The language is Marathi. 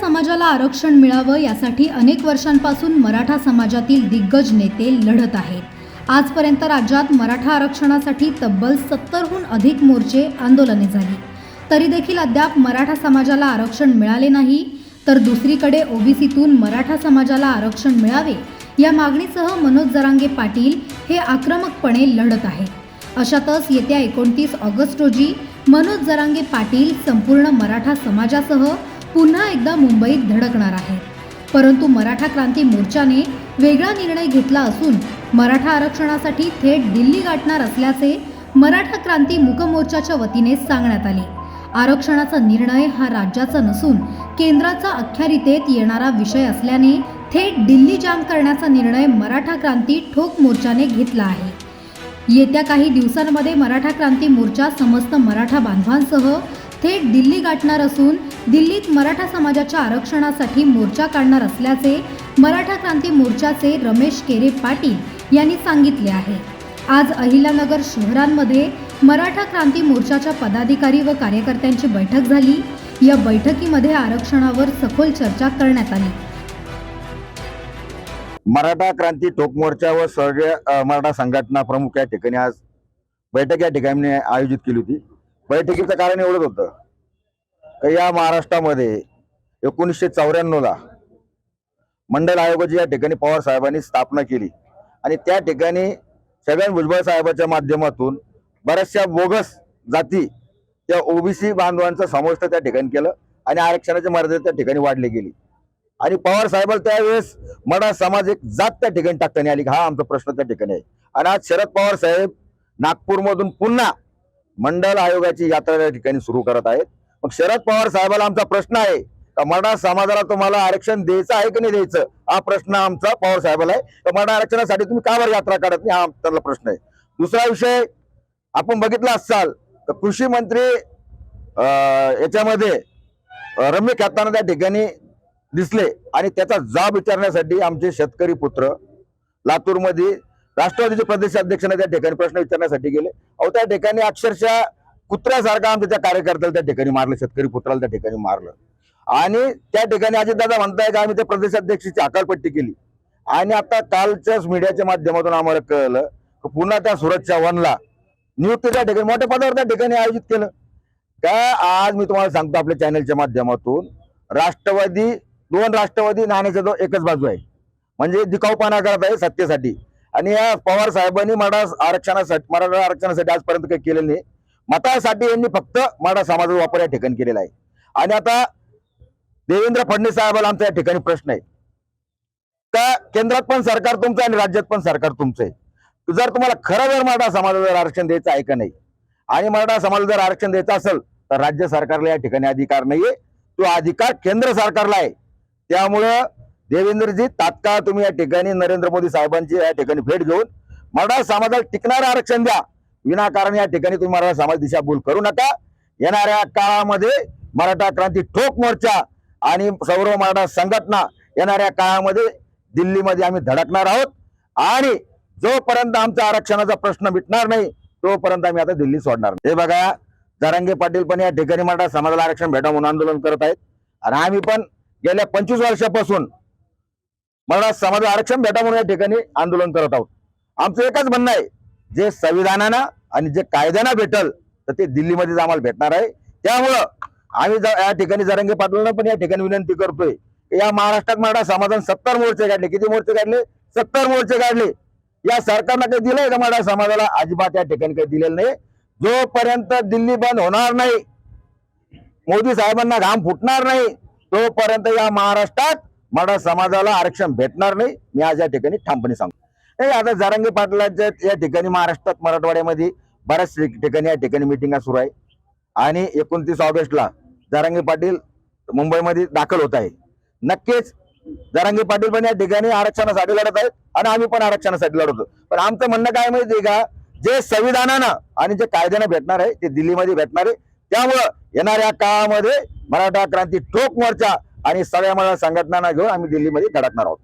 समाजाला आरक्षण मिळावं यासाठी अनेक वर्षांपासून मराठा समाजातील दिग्गज नेते लढत आहेत. आजपर्यंत राज्यात मराठा आरक्षणासाठी तब्बल सत्तरहून अधिक मोर्चे आंदोलने झाली. तरी देखील अद्याप मराठा समाजाला आरक्षण मिळाले नाही. तर दुसरीकडे ओबीसीतून मराठा समाजाला आरक्षण मिळावे या मागणीसह मनोज जरांगे पाटील हे आक्रमकपणे लढत आहेत. अशातच येत्या एकोणतीस ऑगस्ट रोजी मनोज जरांगे पाटील संपूर्ण मराठा समाजासह पुन्हा एकदा मुंबईत धडकणार आहे परंतु मराठा क्रांती मोर्चाने वेगळा निर्णय घेतला असून मराठा आरक्षणासाठी थेट दिल्ली गाठणार असल्याचे मराठा क्रांती मुकमोर्चाच्या वतीने सांगण्यात आले. आरक्षणाचा निर्णय हा राज्याचा नसून केंद्राचा अख्यारितेत येणारा विषय असल्याने थेट दिल्ली जाम करण्याचा निर्णय मराठा क्रांती ठोक मोर्चाने घेतला आहे. येत्या काही दिवसांमध्ये मराठा क्रांती मोर्चा समस्त मराठा बांधवांसह थेट दिल्ली गाठणार असून दिल्लीत मराठा समाजाच्या आरक्षणासाठी मोर्चा काढणार असल्याचे मराठा क्रांती मोर्चाचे रमेश केरे पाटील यांनी सांगितले आहे. आज अहिल्यानगर शहरांमध्ये मराठा क्रांती मोर्चाच्या पदाधिकारी व कार्यकर्त्यांची बैठक झाली. या बैठकीमध्ये आरक्षणावर सखोल चर्चा करण्यात आली. मराठा क्रांती ठोक मोर्चा व सर्व मराठा संघटना प्रमुख या ठिकाणी आज बैठक या ठिकाणी आयोजित केली होती. बैठकीचं कारण एवढंच होतं. तर या महाराष्ट्रामध्ये एकोणीसशे चौऱ्याण्णवला मंडल आयोगाची या ठिकाणी पवार साहेबांनी स्थापना केली. आणि त्या ठिकाणी छगन भुजबळ साहेबाच्या माध्यमातून बऱ्याचशा बोगस जाती त्या ओबीसी बांधवांचा समाविष्ट त्या ठिकाणी केलं आणि आरक्षणाची मर्यादा त्या ठिकाणी वाढली गेली. आणि पवार साहेबांना त्यावेळेस मराठा समाज एक जात त्या ठिकाणी टाकताना आली. हा आमचा प्रश्न त्या ठिकाणी आहे. आणि आज शरद पवार साहेब नागपूरमधून पुन्हा मंडल आयोगाची यात्रा त्या ठिकाणी सुरू करत आहेत. मग शरद पवार साहेबाला आमचा प्रश्न आहे. का मराठा समाजाला तुम्हाला आरक्षण द्यायचं आहे की नाही द्यायचं? हा प्रश्न आमचा पवार साहेबाला आहे. तर मराठा आरक्षणासाठी तुम्ही का बरं यात्रा काढत नाही? हा त्यांना प्रश्न आहे. दुसरा विषय आपण बघितला असाल तर कृषी मंत्री याच्यामध्ये रम्य खेळताना त्या ठिकाणी दिसले. आणि त्याचा जाब विचारण्यासाठी आमचे शेतकरी पुत्र लातूरमध्ये राष्ट्रवादीचे प्रदेशाध्यक्षांना त्या ठिकाणी प्रश्न विचारण्यासाठी गेले. अहो त्या ठिकाणी अक्षरशः कुत्र्यासारखा आमच्या त्या कार्यकर्त्याला त्या ठिकाणी मारलं शेतकरी पुत्राला त्या ठिकाणी मारलं. आणि त्या ठिकाणी अजितदादा म्हणताय की आम्ही त्या प्रदेशाध्यक्षाची आकारपट्टी केली. आणि आता कालच्याच मीडियाच्या माध्यमातून आम्हाला कळलं की पुन्हा त्या सुरतच्या वनला नियुक्ती त्या ठिकाणी मोठ्या पदावर त्या ठिकाणी आयोजित केलं. का आज मी तुम्हाला सांगतो आपल्या चॅनलच्या माध्यमातून राष्ट्रवादी दोन राष्ट्रवादी नाण्याच्या दो एकच बाजू आहे. म्हणजे दिखाऊपणा करत आहे सत्तेसाठी. आणि या पवार साहेबांनी मराठा आरक्षणासाठी मराठा आरक्षणासाठी आजपर्यंत काही केलं नाही. मतासाठी यांनी फक्त मराठा समाजाचा वापर या ठिकाणी केलेला आहे. आणि आता देवेंद्र फडणवीस साहेबाला आमचा या ठिकाणी प्रश्न आहे. का केंद्रात पण सरकार तुमचं आणि राज्यात पण सरकार तुमचं आहे. जर तुम्हाला खरं जर मराठा समाजाला जर आरक्षण द्यायचं आहे का नाही? आणि मराठा समाजाला जर आरक्षण द्यायचं असेल तर राज्य सरकारला या ठिकाणी अधिकार नाहीये. तो अधिकार केंद्र सरकारला आहे. त्यामुळं देवेंद्रजी तात्काळ तुम्ही या ठिकाणी नरेंद्र मोदी साहेबांची या ठिकाणी भेट घेऊन मराठा समाजाला टिकणारं आरक्षण द्या. विनाकारण या ठिकाणी तुम्ही मराठा समाज दिशाभूल करू नका. येणाऱ्या काळामध्ये मराठा क्रांती ठोक मोर्चा आणि सर्व मराठा संघटना येणाऱ्या काळामध्ये दिल्लीमध्ये आम्ही धडकणार आहोत. आणि जोपर्यंत आमचा आरक्षणाचा प्रश्न मिटणार नाही तोपर्यंत आम्ही आता दिल्ली सोडणार नाही. हे बघा जरांगे पाटील पण या ठिकाणी मराठा समाजाला आरक्षण भेटा म्हणून आंदोलन करत आहेत. आणि आम्ही पण गेल्या पंचवीस वर्षापासून मराठा समाजाला आरक्षण भेटा म्हणून या ठिकाणी आंदोलन करत आहोत. आमचं एकच म्हणणं आहे जे संविधानानं आणि जे कायद्यानं भेटल तर ते दिल्लीमध्येच आम्हाला भेटणार आहे. त्यामुळं आम्ही या ठिकाणी जरंगे पाटलांना पण या ठिकाणी विनंती करतोय या महाराष्ट्रात मराठा समाजाने सत्तर मोर्चे काढले. किती मोर्चे काढले? सत्तर मोर्चे काढले. या सरकारनं काही दिलंय का मराठा समाजाला? अजिबात या ठिकाणी काही दिलेलं नाही. जोपर्यंत दिल्ली बंद होणार नाही मोदी साहेबांना घाम फुटणार नाही तोपर्यंत या महाराष्ट्रात मराठा समाजाला आरक्षण भेटणार नाही. मी आज या ठिकाणी ठामपणे सांगतो. नाही आता जारंगे पाटलांच्या या ठिकाणी महाराष्ट्रात मराठवाड्यामध्ये बऱ्याच ठिक- ठिकाणी या ठिकाणी मिटिंगा सुरू आहे. आणि एकोणतीस ऑगस्टला जारंगे पाटील मुंबईमध्ये दाखल होत आहे. नक्कीच जरांगे पाटील पण या ठिकाणी आरक्षणासाठी लढत आहेत आणि आम्ही पण आरक्षणासाठी लढतो पण आमचं म्हणणं काय माहितीये का? जे संविधानानं आणि जे कायद्यानं भेटणार आहे ते दिल्लीमध्ये भेटणार आहे. त्यामुळं येणाऱ्या काळामध्ये मराठा क्रांती ठोक मोर्चा आणि सगळ्या मराठा संघटनांना घेऊन आम्ही दिल्लीमध्ये धडकणार आहोत.